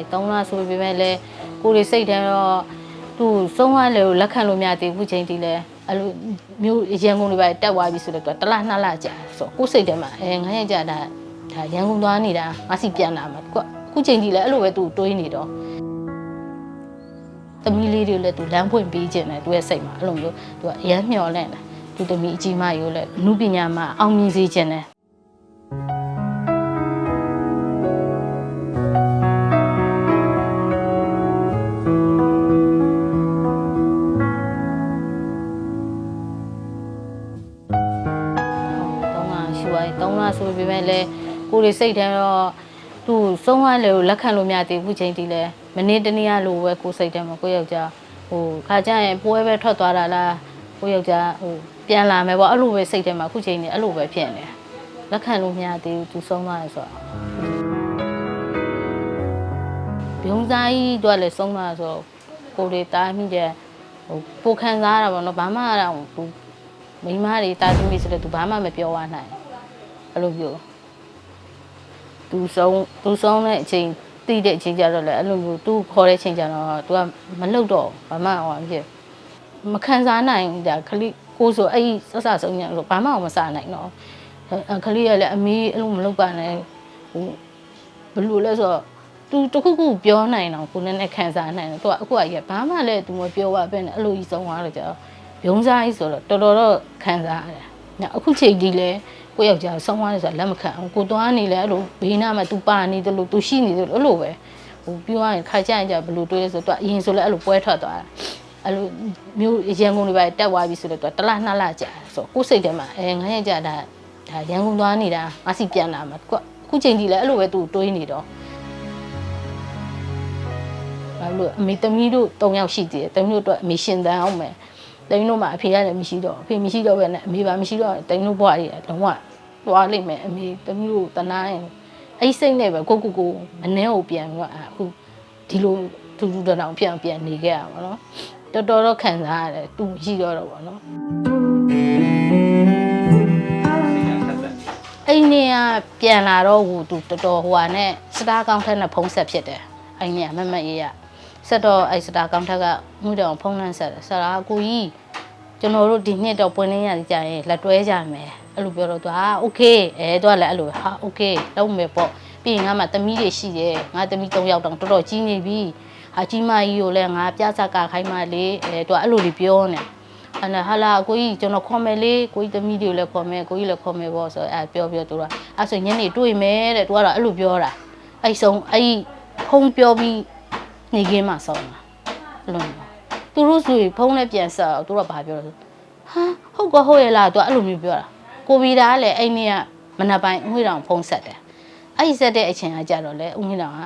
ရီ3လဆိုပေမဲ့လည်းကိုရီစိတ်ထဲတော့သူဆုံးသွားလေကိုလက်ခံလို့မရသေးဘူးချိန်တည်းလဲအဲ့လိုမျိုးရန်ကုန်တွေပဲတက်သွားပြီဆိုတော့သူကတစ်လနှစ်လကြာဆိုတော့ကိုယ်စိတ်ထဲမှာအဲငါရဲ့ကြာတာဒါရန်ကုန်သွားနေတာငါစီပြန်လာမှာကွအခုချိန်တည်းလဲအဲ့လိုပဲသူတွေးနေတော့သမီးလေးတွေလည်းသူလမ်းဖွင့်ပေးခြင်းတယ်သူရဲ့စိတ်မှာအဲ့လိုမျိုးသူကအရမ်းမျှော်လင့်တယ်သူသမီးအကြီးမရိုးလည်းအမှုပညာမှာအောင်မြင်စေခြင်းတ ရှိပါပြီ3လဆိုပေမဲ့လည်းကိုရီစိတ်ထဲတော့သူဆုံးသွားလေကိုလက်ခံလို့မရသေးဘူးချိန်တည်းလဲမနေ့တနေ့ကလိုပဲကိုစိတ်ထဲမှာကိုယောက်ျားဟိုခါကျရင်ပွဲပဲထွက်သွားတာလားကိုယောက်ျားဟိုပြန်လာမယ်ပေါ့အဲ့လိုပဲစိတ်ထဲမှာအခုချိန်နေအဲ့လိုပဲဖြစ်နေတယ်လက်ခံလို့မရသေးဘူးသူဆုံးသွားတယ်ဆိုတော့ဘုံစားကြီးတော့လည်းဆုံးသွားဆိုတော့ကိုရီတားမိတဲ့ဟိုပိုခံစားရတာပေါ့နော်ဘာမှတော့ဟိုမိန်းမတွေတာသမီဆိုတော့ तू ဘာမှမပြောရနိုင် အဲ့လိုမျိုး तू ဆုံး तू ဆုံးတဲ့အချိန်တိတဲ့အချိန်ကျတော့လေအဲ့လိုမျိုး तू ခေါ်တဲ့အချိန်ကျတော့ तू ကမလှုပ်တော့ဘာမှဟောမဖြစ်မခံစားနိုင်ဒါခလိကိုဆိုအဲ့ဒီစစဆုံးညလို့ဘာမှမစားနိုင်တော့ခလိကလည်းအမေအဲ့လိုမလုပ်ပါနဲ့ဟိုဘယ်လိုလဲဆိုတော့ तू တခုခုပြောနိုင်တော့ကိုနည်းနည်းခံစားနိုင်တယ် तू ကအခုကကြီးဘာမှလည်း तू မပြောပါပဲနဲ့အဲ့လိုကြီးဆုံးသွားတော့ကျတော့ ရုံးစားကြီးဆိုတော့တော်တော်တော့ခံစားရတယ်။ညအခုချိန်ကြီးလဲ ကိုယောက်ျားဆုံးသွားတယ်ဆိုတာလက်မခံအောင်ကိုသွားနေလဲအဲ့လိုဘေးနားမှာ तू ပါနေတယ်လို့ तू ရှိနေတယ်လို့အဲ့လိုပဲဟိုပြောရရင်ခါကြရင်ကြဘယ်လိုတွေးလဲဆိုတော့ तू အရင်ဆိုလဲအဲ့လိုပွဲထွက်သွားတာအဲ့လိုမျိုးရန်ကုန်တွေပဲတက်သွားပြီဆိုတော့ तू တစ်လနှစ်လကြာဆိုကိုယ်စိတ်ထဲမှာအဲငါရဲ့ကြာဒါဒါရန်ကုန်သွားနေတာငါစီပြန်လာမှာကွအခုချိန်ကြီးလဲအဲ့လိုပဲ तू တွေးနေတော့ဘာလို့အမေသမီးတို့၃ယောက်ရှိသေးတယ်သမီးတို့အတွက်အမေရှင်တန်းအောင်မယ် တိန်တို့မှာအဖေရတယ်မရှိတော့အဖေမရှိတော့ပဲနဲ့အမေပါမရှိတော့တိန်တို့ဘွားကြီးလုံးဝ သွားလိမ့်မယ်အမေတမီးတို့တနာရင်အဲ့စိတ်နဲ့ပဲကိုကိုကိုမနှဲကိုပြန်ပြီးတော့အခုဒီလိုထူးထူးတောင်ပြန်ပြန်နေခဲ့ရပါတော့တော်တော်တော့ခံစားရတယ်သူမရှိတော့တော့ဗောနော်အဲ့နေကပြန်လာတော့ဟိုသူတော်တော်ဟိုဟာနဲ့စတားကောင်းထက်နဲ့ဖုံးဆက်ဖြစ်တယ်အဲ့နေကမမတ်ရေးရဆက်တော့အဲ့စတာကောင်ထက်ကမှုတောင်ဖုံးလန်းဆက်တယ်ဆရာအကူကြီးကျွန်တော်တို့ဒီနှစ်တော့ပွင့်လင်းရကြရင်လက်တွဲကြမယ် အဲ့လိုပြောတော့သူကโอเคအဲသူကလည်းအဲ့လိုဟာโอเคလုံးမယ်ပေါ့ပြီးရင်ငါမှသမီးတွေရှိတယ်ငါသမီး၃ယောက်တောင်တော်တော်ကြီးနေပြီဟာကြီးမကြီးကိုလည်းငါပြစကခိုင်းမှလေအဲသူကအဲ့လိုလေးပြောနေအဲ့ဒါဟာလာကိုကြီးကျွန်တော်ခေါ်မယ်လေကိုကြီးသမီးတွေကိုလည်းခေါ်မယ်ကိုကြီးလည်းခေါ်မယ်ပေါ့ဆိုအဲပြောပြောသူကအဲ့ဆိုညနေတွေ့မယ်တဲ့သူကတော့အဲ့လိုပြောတာအဲ့ဆုံးအဲ့ဖုံးပြောပြီး နေခင်းမှာဆောင်းတာအဲ့လိုမျိုးသူတို့ဆိုရင်ဖုန်းနဲ့ပြန်ဆက်အောင်သူတို့ကဘာပြောလဲဆိုဟာဟုတ်ကောဟုတ်ရဲ့လားသူကအဲ့လိုမျိုးပြောတာ ကိုဗီတာကလည်းအဲ့နေ့ကမနက်ပိုင်းဦးဝေတောင်ဖုန်းဆက်တယ်အဲ့ဒီဆက်တဲ့အချိန်ကကြတော့လေဦးဝေတောင်က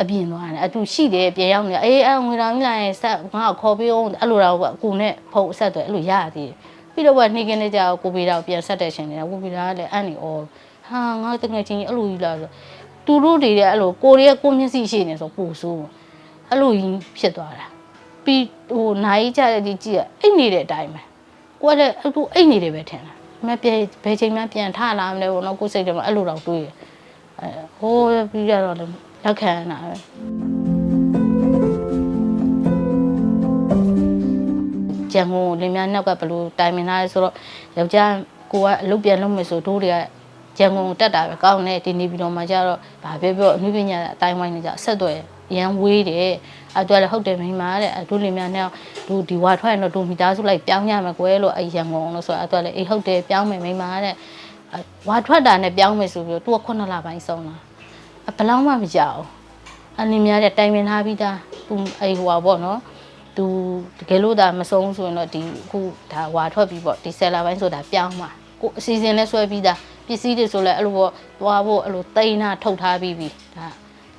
အပြင်သွားတယ်အတူရှိတယ်ပြန်ရောက်နေအေးအဲ့ဦးဝေတောင်ကြီးလာရင်ဆက်ငါ့ကိုခေါ်ပြီးအောင်အဲ့လိုတော့အကူနဲ့ဖုန်းဆက်တယ်အဲ့လိုရရသေးတယ်ပြီးတော့ကနေခင်းနေကြကိုဗီတာကိုပြန်ဆက်တဲ့အချိန်တွေကကိုဗီတာကလည်းအဲ့နေဩဟာငါတကယ်ချင်းအဲ့လိုကြီးလားဆိုသူတို့တွေလည်းအဲ့လိုကိုရီးယားကိုမျက်စိရှိနေဆိုပူဆိုးအဲ့လိုကြီးဖြစ်သွားတာပြီးဟိုနိုင်ကြတဲ့ဒီကြည့်ရအိတ်နေတဲ့အတိုင်းပဲကိုကလည်းအခုအိတ်နေတယ်ပဲထင်တာ မပြေဘယ်ချိန်မှပြန်ထလာမလဲဘောနော်ကိုယ်စိတ်ထဲမှာအဲ့လိုတော့တွေးရအဲဟိုးပြီးရတော့လည်းလက်ခံတာပဲကျန်ကုန်လင်းများနောက်ကဘလို့တိုင်မင်လာလဲဆိုတော့ယောက်ျားကိုကအလုပ်ပြန်လုပ်မယ်ဆိုတို့တွေကကျန်ကုန်တက်တာပဲကောင်းတယ်ဒီနေပြီးတော့မှကျတော့ဗာပြောပြောအမှုပညာအတိုင်းဝိုင်းနေကြဆက်သွယ် ရန်ဝေးတယ်အဲ့တော့လည်းဟုတ်တယ်မိန်းမတဲ့အဲ့တို့လင်များနဲ့တို့ဒီဝါထွက်ရင်တော့တို့မိသားစုလိုက်ပြောင်းရမယ်ကွယ်လို့အဲ့ရန်ကုန်လို့ဆိုအဲ့တော့လည်းအေးဟုတ်တယ်ပြောင်းမယ်မိန်းမတဲ့ဝါထွက်တာနဲ့ပြောင်းမယ်ဆိုပြီးတော့သူကခုနှစ်လပိုင်းဆုံးလာဘယ်လောက်မှမကြောက်အနည်းများတဲ့တိုင်ပင်ထားပြီးသားသူအဲ့ဟိုပါပေါ့နော်သူတကယ်လို့ဒါမဆုံးဆိုရင်တော့ဒီအခုဒါဝါထွက်ပြီးပေါ့ဒီဆယ်လာပိုင်းဆိုတာပြောင်းမှာကိုအစီအစဉ်လဲဆွဲပြီးသားပစ္စည်းတွေဆိုလဲအဲ့လိုပေါ့သွားဖို့အဲ့လိုတိန်းနာထုတ်ထားပြီးပြီဒါ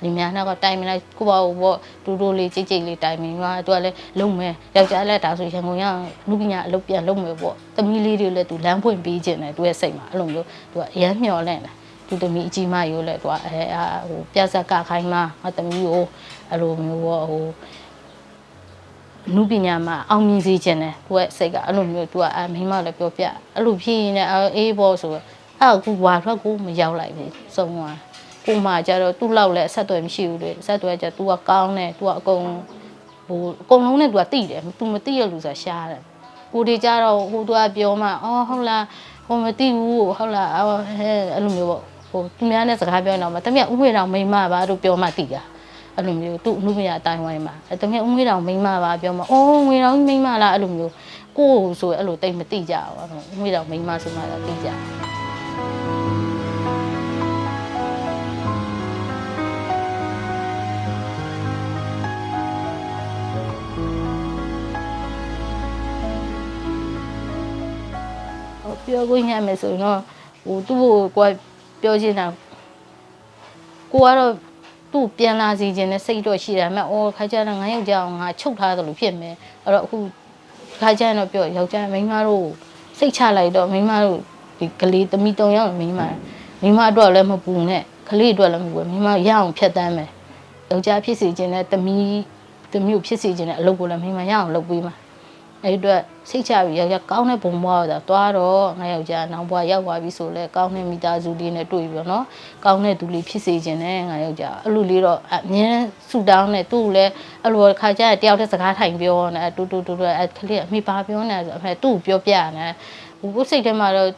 လင်များနောက်ကတိုင်မလိုက်ကိုပေါ့ဘောတူတူလေးကြိတ်ကြိတ်လေးတိုင်မင်သွားသူကလည်းလုံမယ်ယောက်ျားလည်းဒါဆိုရန်ကုန်ရလူပညာအလုပ်ပြန်လုပ်မယ်ပေါ့သမီးလေးတွေလည်းသူလမ်းဖွင့်ပေးခြင်းတယ်သူရဲ့စိတ်မှာအဲ့လိုမျိုးသူကအရမ်းမျှော်လင့်တယ်သူသမီးအကြီးမရိုးလည်းသူကအဲအာဟိုပြဆက်ကခိုင်းမှငါသမီးကိုအဲ့လိုမျိုးပေါ့ဟိုနုပညာမှာအောင်မြင်စေခြင်းတယ်သူရဲ့စိတ်ကအဲ့လိုမျိုးသူကအမိမလည်းပြောပြအဲ့လိုဖြစ်ရင်လည်းအေးပေါ့ဆိုတော့အဲ့အခုဘွာထွက်ကိုမရောက်လိုက်ဘူးစုံသွား ကိုမှကြတော့သူ့လောက်လည်းအဆက်အသွယ်မရှိဘူးလေအဆက်အသွယ်ကြ तू ကကောင်းတယ် तू ကအကုန်ဟိုအကုန်လုံးနဲ့ तू ကတိတယ် तू မတိရလူဆိုတာရှားတယ်ကိုတွေကြတော့ဟို तू ကပြောမှအော်ဟုတ်လားဟိုမတိဘူးဟုတ်လားအော်ဟဲအဲ့လိုမျိုးပေါ့ဟိုသူများနဲ့စကားပြောနေတော့မှတမက်ဥငွေတော်မိမပါတို့ပြောမှတိတာအဲ့လိုမျိုးသူ့အမှုမရအတိုင်းဝိုင်းမှာအဲ့တမက်ဥငွေတော်မိမပါပြောမှအော်ငွေတော်မိမလားအဲ့လိုမျိုးကိုယ်ဆိုအဲ့လိုတိတ်မတိကြဘူးဥငွေတော်မိမဆိုမှတော့တိကြ ပြောခွင့်ရမယ်ဆိုရင်တော့ဟိုသူ့ကိုကိုယ်ပြောချင်တာကိုကတော့သူ့ပြန်လာစီခြင်းနဲ့စိတ်တော့ရှိတယ်အမဲ့အော်ခါကျတော့ငါယောက်ျားအောင်ငါချုပ်ထားသလိုဖြစ်မယ်အဲ့တော့အခုခါကျရင်တော့ပြောယောက်ျားမိန်းမတို့စိတ်ချလိုက်တော့မိန်းမတို့ဒီကလေးတမီတုံရောက်မိန်းမမိန်းမအတွက်လည်းမပူနဲ့ကလေးအတွက်လည်းမပူမိန်းမရအောင်ဖြတ်တမ်းမယ်ယောက်ျားဖြစ်စီခြင်းနဲ့တမီတမီကိုဖြစ်စီခြင်းနဲ့အလုပ်ကိုလည်းမိန်းမရအောင်လုပ်ပေးမှာ အဲ့အတွက်စိတ်ချပြီးယောက်ျားကောင်းတဲ့ဘုံဘွားတော့သွားတော့ငါယောက်ျားနောင်ဘွားရောက်သွားပြီဆိုလဲကောင်းတဲ့မိသားစုလေးနဲ့တွေ့ပြီးတော့နော်ကောင်းတဲ့သူလေးဖြစ်စေခြင်းနဲ့ငါယောက်ျားအဲ့လိုလေးတော့အမြဲဆူတောင်းနဲ့သူ့ကိုလည်းအဲ့လိုခါကျရင်တယောက်တည်းစကားထိုင်ပြောနေတူတူတူတူအဲ့ကလေးအမိပါပြောနေဆိုအဖေသူ့ကိုပြောပြနေဟိုကိုစိတ်ထဲမှာတော့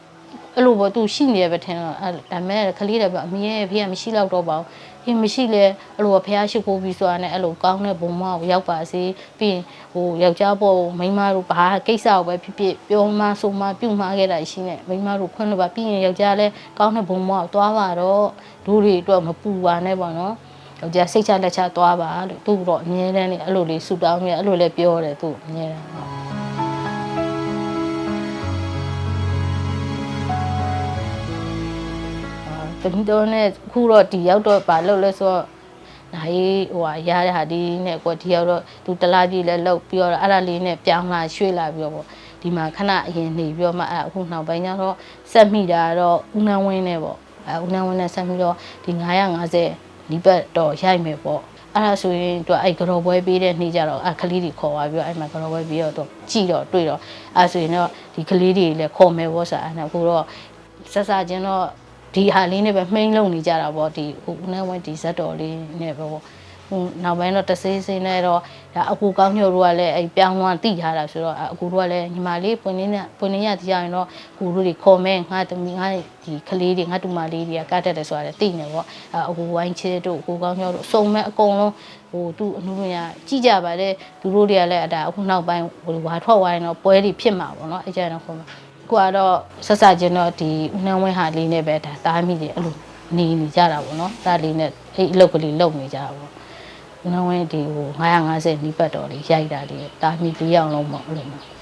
အဲ့လိုပေါ့သူရှိနေရပဲထင်တော့အဲ့ဒါမဲ့ကလေးတွေပေါ့အမေရဲ့ဖေကမရှိတော့တော့ပါဘူးဟင်းမရှိလဲအဲ့လိုဖះရှိခိုးပြီးဆိုတာနဲ့အဲ့လိုကောင်းတဲ့ဘုံမောက်ရောက်ပါစေပြီးရင်ဟိုယောက်ျားပေါ်မိန်းမတို့ဘာကိစ္စကိုပဲဖြစ်ဖြစ်ပြောမှဆိုမှပြုမှခဲ့တာရှိနေမိန်းမတို့ခွန်းလို့ပါပြီးရင်ယောက်ျားလဲကောင်းတဲ့ဘုံမောက်သွားပါတော့ဒူးတွေအတွက်မပူပါနဲ့ပေါ့နော်ယောက်ျားစိတ်ချလက်ချသွားပါလို့သူ့တော့အမြဲတမ်းနေအဲ့လိုလေးဆူတောင်းနေအဲ့လိုလေးပြောတယ်သူ့အမြဲတမ်း တ်တမီတော့နဲ့ခုတော့ဒီရောက်တော့ပါလို့လဲဆိုတော့နိုင်ဟိုဟာရတဲ့ဟာဒီနဲ့ကွဒီရောက်တော့သူတလားပြည်လဲလောက်ပြီးတော့အဲ့ဒါလေးနဲ့ပြောင်းလာရွှေ့လာပြီးတော့ပေါ့ဒီမှာခဏအရင်နေပြီးတော့မှအဲ့အခုနောက်ပိုင်းကျတော့ဆက်မိတာတော့ဦးနန်းဝင်းနဲ့ပေါ့အဲဦးနန်းဝင်းနဲ့ဆက်ပြီးတော့ဒီ950နီးပတ်တော့ရိုက်မယ်ပေါ့အဲ့ဒါဆိုရင်သူအဲ့ကြော်ပွဲပေးတဲ့နေ့ကျတော့အခလေးတွေခေါ်သွားပြီးတော့အဲ့မှာကြော်ပွဲပြီးတော့သူကြည့်တော့တွေ့တော့အဲ့ဆိုရင်တော့ဒီကလေးတွေလည်းခေါ်မယ်ပေါ့ဆိုအဲ့ဒါအခုတော့ဆက်စားချင်းတော့ ဒီဟာလေးနဲ့ပဲမှိန်းလုံနေကြတာပေါ့ဒီဟိုဦးနှဲဝဲဒီဇက်တော်လေးနဲ့ပဲပေါ့ဟိုနောက်ပိုင်းတော့တဆေးစင်းနဲ့တော့ဒါအကူကောင်းညို့တို့ကလည်းအဲပြောင်းသွားတိထားတာဆိုတော့အကူတို့ကလည်းညီမလေးပွင့်နေနဲ့ပွင့်နေရတရားရင်တော့ကူတို့တွေခေါ်မဲငါတမီငါဒီကလေးတွေငါတူမလေးတွေကကတ်တက်တယ်ဆိုတာလည်းသိနေပေါ့အကူဝိုင်းချဲတို့အကူကောင်းညို့တို့စုံမဲ့အကုန်လုံးဟိုသူ့အနုမရကြည့်ကြပါတယ်သူတို့တွေကလည်းအဒါအခုနောက်ပိုင်းဟိုဝါထွက်ဝိုင်းတော့ပွဲတွေဖြစ်မှာပေါ့နော်အဲကြတော့ခေါ်မှာ ကိုကတော့ဆက်ဆက်ချင်းတော့ဒီဦးနှမ်းဝင်းဟာလေးနဲ့ပဲဒါတားမိတယ်အဲ့လိုနေနေကြတာပေါ့နော်ဒါလေးနဲ့အဲ့အလုပ်ကလေးလုပ်နေကြတာပေါ့ဦးနှမ်းဝင်းဒီဟို950နီးပတ်တော်လေးရိုက်တာလေးတားမိပြရအောင်လုံးပေါ့အဲ့လိုမျိုး